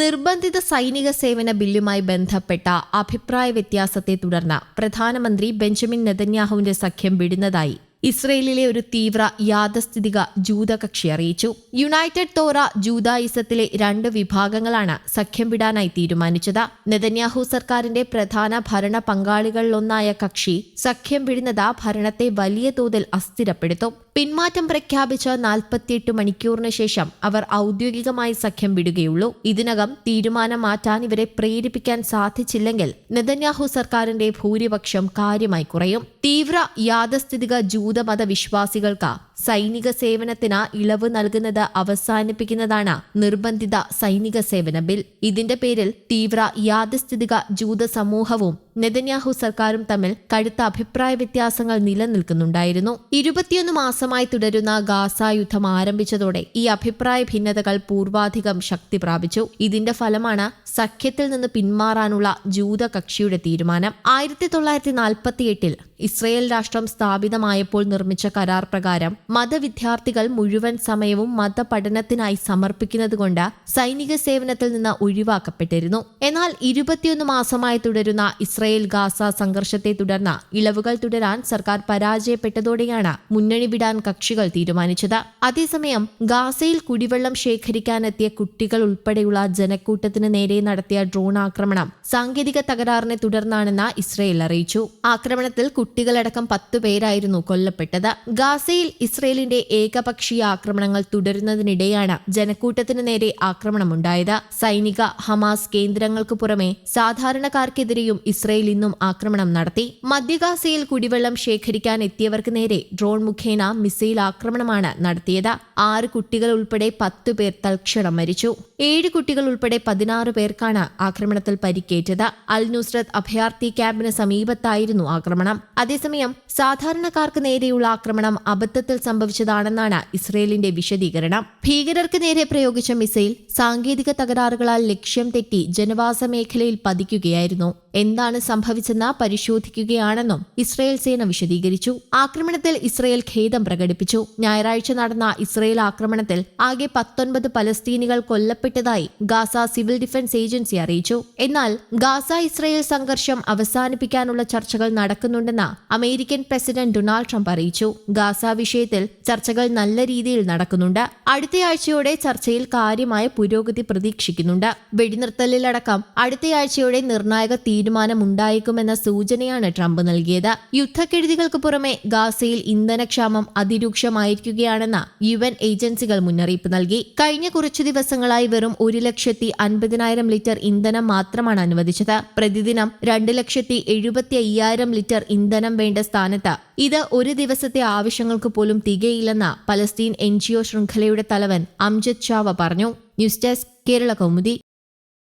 നിർബന്ധിത സൈനിക സേവന ബില്ലുമായി ബന്ധപ്പെട്ട അഭിപ്രായ വ്യത്യാസത്തെ തുടർന്ന് പ്രധാനമന്ത്രി ബെഞ്ചമിൻ നെതന്യാഹുവിന്റെ സഖ്യം വിടുന്നതായി ഇസ്രയേലിലെ ഒരു തീവ്ര യാഥാസ്ഥിതിക ജൂതകക്ഷി അറിയിച്ചു. യുണൈറ്റഡ് തോറ ജൂതായിസത്തിലെ രണ്ട് വിഭാഗങ്ങളാണ് സഖ്യം വിടാനായി തീരുമാനിച്ചത്. നെതന്യാഹു സർക്കാരിന്റെ പ്രധാന ഭരണ പങ്കാളികളിലൊന്നായ കക്ഷി സഖ്യം വിടുന്നത് ഭരണത്തെ വലിയ തോതിൽ അസ്ഥിരപ്പെടുത്തും. പിന്മാറ്റം പ്രഖ്യാപിച്ച നാൽപ്പത്തിയെട്ട് മണിക്കൂറിന് ശേഷം അവർ ഔദ്യോഗികമായി സഖ്യം വിടുകയുള്ളൂ. ഇതിനകം തീരുമാനം മാറ്റാൻ ഇവരെ പ്രേരിപ്പിക്കാൻ സാധിച്ചില്ലെങ്കിൽ നെതന്യാഹു സർക്കാരിന്റെ ഭൂരിപക്ഷം കാര്യമായി കുറയും. തീവ്ര യാഥസ്ഥിതിക ജൂതമത വിശ്വാസികൾക്ക് സൈനിക സേവനത്തിന് ഇളവ് നൽകുന്നത് അവസാനിപ്പിക്കുന്നതാണ് നിർബന്ധിത സൈനിക സേവന ബിൽ. ഇതിന്റെ പേരിൽ തീവ്ര യാഥസ്ഥിതിക ജൂത സമൂഹവും നെതന്യാഹു സർക്കാരും തമ്മിൽ കടുത്ത അഭിപ്രായ വ്യത്യാസങ്ങൾ നിലനിൽക്കുന്നുണ്ടായിരുന്നു. ഇരുപത്തിയൊന്ന് മാസമായി തുടരുന്ന ഗാസ യുദ്ധം ആരംഭിച്ചതോടെ ഈ അഭിപ്രായ ഭിന്നതകൾ പൂർവാധികം ശക്തി പ്രാപിച്ചു. ഇതിന്റെ ഫലമാണ് സഖ്യത്തിൽ നിന്ന് പിന്മാറാനുള്ള ജൂത കക്ഷിയുടെ തീരുമാനം. ആയിരത്തി തൊള്ളായിരത്തി നാൽപ്പത്തിയെട്ടിൽ ഇസ്രയേൽ രാഷ്ട്രം സ്ഥാപിതമായപ്പോൾ നിർമ്മിച്ച കരാർ പ്രകാരം മതവിദ്യാർത്ഥികൾ മുഴുവൻ സമയവും മതപഠനത്തിനായി സമർപ്പിക്കുന്നതുകൊണ്ട് സൈനിക സേവനത്തിൽ നിന്ന് ഒഴിവാക്കപ്പെട്ടിരുന്നു. എന്നാൽ ഇരുപത്തിയൊന്ന് മാസമായി തുടരുന്ന ഇസ്രയേൽ ഗാസ സംഘർഷത്തെ തുടർന്ന് ഇളവുകൾ തുടരാൻ സർക്കാർ പരാജയപ്പെട്ടതോടെയാണ് മുന്നണി വിടാൻ കക്ഷികൾ തീരുമാനിച്ചത്. അതേസമയം ഗാസയിൽ കുടിവെള്ളം ശേഖരിക്കാനെത്തിയ കുട്ടികൾ ഉൾപ്പെടെയുള്ള ജനക്കൂട്ടത്തിന് നേരെ നടത്തിയ ഡ്രോൺ ആക്രമണം സാങ്കേതിക തകരാറിനെ തുടർന്നാണെന്ന് ഇസ്രയേൽ അറിയിച്ചു. ആക്രമണത്തിൽ കുട്ടികളടക്കം പത്തു പേരായിരുന്നു കൊല്ലപ്പെട്ടത്. ഗാസയിൽ ഇസ്രയേലിന്റെ ഏകപക്ഷീയ ആക്രമണങ്ങൾ തുടരുന്നതിനിടെയാണ് ജനക്കൂട്ടത്തിന് നേരെ ആക്രമണമുണ്ടായത്. സൈനിക ഹമാസ് കേന്ദ്രങ്ങൾക്ക് പുറമെ സാധാരണക്കാർക്കെതിരെയും ഇസ്രയേൽ ഇന്നും ആക്രമണം നടത്തി. മധ്യഗാസയിൽ കുടിവെള്ളം ശേഖരിക്കാൻ എത്തിയവർക്ക് നേരെ ഡ്രോൺ മുഖേന മിസൈൽ ആക്രമണമാണ് നടത്തിയത്. ആറ് കുട്ടികൾ ഉൾപ്പെടെ പത്ത് പേർ തൽക്ഷണം മരിച്ചു. ഏഴ് കുട്ടികൾ ഉൾപ്പെടെ പതിനാറ് പേർക്കാണ് ആക്രമണത്തിൽ പരിക്കേറ്റത്. അൽ നുസ്രത് അഭയാർത്ഥി ക്യാമ്പിന് സമീപത്തായിരുന്നു ആക്രമണം. അതേസമയം സാധാരണക്കാർക്ക് നേരെയുള്ള ആക്രമണം അബദ്ധത്തിൽ സംഭവിച്ചതാണെന്നാണ് ഇസ്രയേലിന്റെ വിശദീകരണം. ഭീകരർക്ക് നേരെ പ്രയോഗിച്ച മിസൈൽ സാങ്കേതിക തകരാറുകളാൽ ലക്ഷ്യം തെറ്റി ജനവാസ മേഖലയിൽ പതിക്കുകയായിരുന്നു. എന്താണ് സംഭവിച്ചെന്ന് പരിശോധിക്കുകയാണെന്നും ഇസ്രയേൽ സേന വിശദീകരിച്ചു. ആക്രമണത്തിൽ ഇസ്രയേൽ ഖേദം പ്രകടിപ്പിച്ചു. ഞായറാഴ്ച നടന്ന ഇസ്രയേൽ ആക്രമണത്തിൽ ആകെ പത്തൊൻപത് പലസ്തീനികൾ കൊല്ലപ്പെട്ടതായി ഗാസ സിവിൽ ഡിഫൻസ് ഏജൻസി അറിയിച്ചു. എന്നാൽ ഗാസ ഇസ്രയേൽ സംഘർഷം അവസാനിപ്പിക്കാനുള്ള ചർച്ചകൾ നടക്കുന്നുണ്ടെന്ന് അമേരിക്കൻ പ്രസിഡന്റ് ഡൊണാൾഡ് ട്രംപ് അറിയിച്ചു. ഗാസ വിഷയത്തിൽ ചർച്ചകൾ നല്ല രീതിയിൽ നടക്കുന്നുണ്ട്. അടുത്തയാഴ്ചയോടെ ചർച്ചയിൽ കാര്യമായ പുരോഗതി പ്രതീക്ഷിക്കുന്നുണ്ട്. വെടിനിർത്തലിലടക്കം അടുത്തയാഴ്ചയോടെ നിർണായക തീരുമാനമുണ്ടായേക്കുമെന്ന സൂചനയാണ് ട്രംപ് നൽകിയത്. യുദ്ധക്കെടുതികൾക്ക് പുറമെ ഗാസയിൽ ഇന്ധനക്ഷാമം അതിരൂക്ഷമായിരിക്കുകയാണെന്ന യു എൻ ഏജൻസികൾ മുന്നറിയിപ്പ് നൽകി. കഴിഞ്ഞ കുറച്ചു ദിവസങ്ങളായി വെറും ഒരു ലക്ഷത്തി അൻപതിനായിരം ലിറ്റർ ഇന്ധനം മാത്രമാണ് അനുവദിച്ചത്. പ്രതിദിനം രണ്ട് ലക്ഷത്തി എഴുപത്തി അയ്യായിരം ലിറ്റർ ഇന്ധനം വേണ്ട സ്ഥാനത്ത്. ഇത് ഒരു ദിവസത്തെ ആവശ്യങ്ങൾക്ക് പോലും തികയില്ലെന്ന് പലസ്തീൻ എൻ ശൃംഖലയുടെ തലവൻ അംജദ് ഷാവ പറഞ്ഞു. News desk Kerala Kaumudi.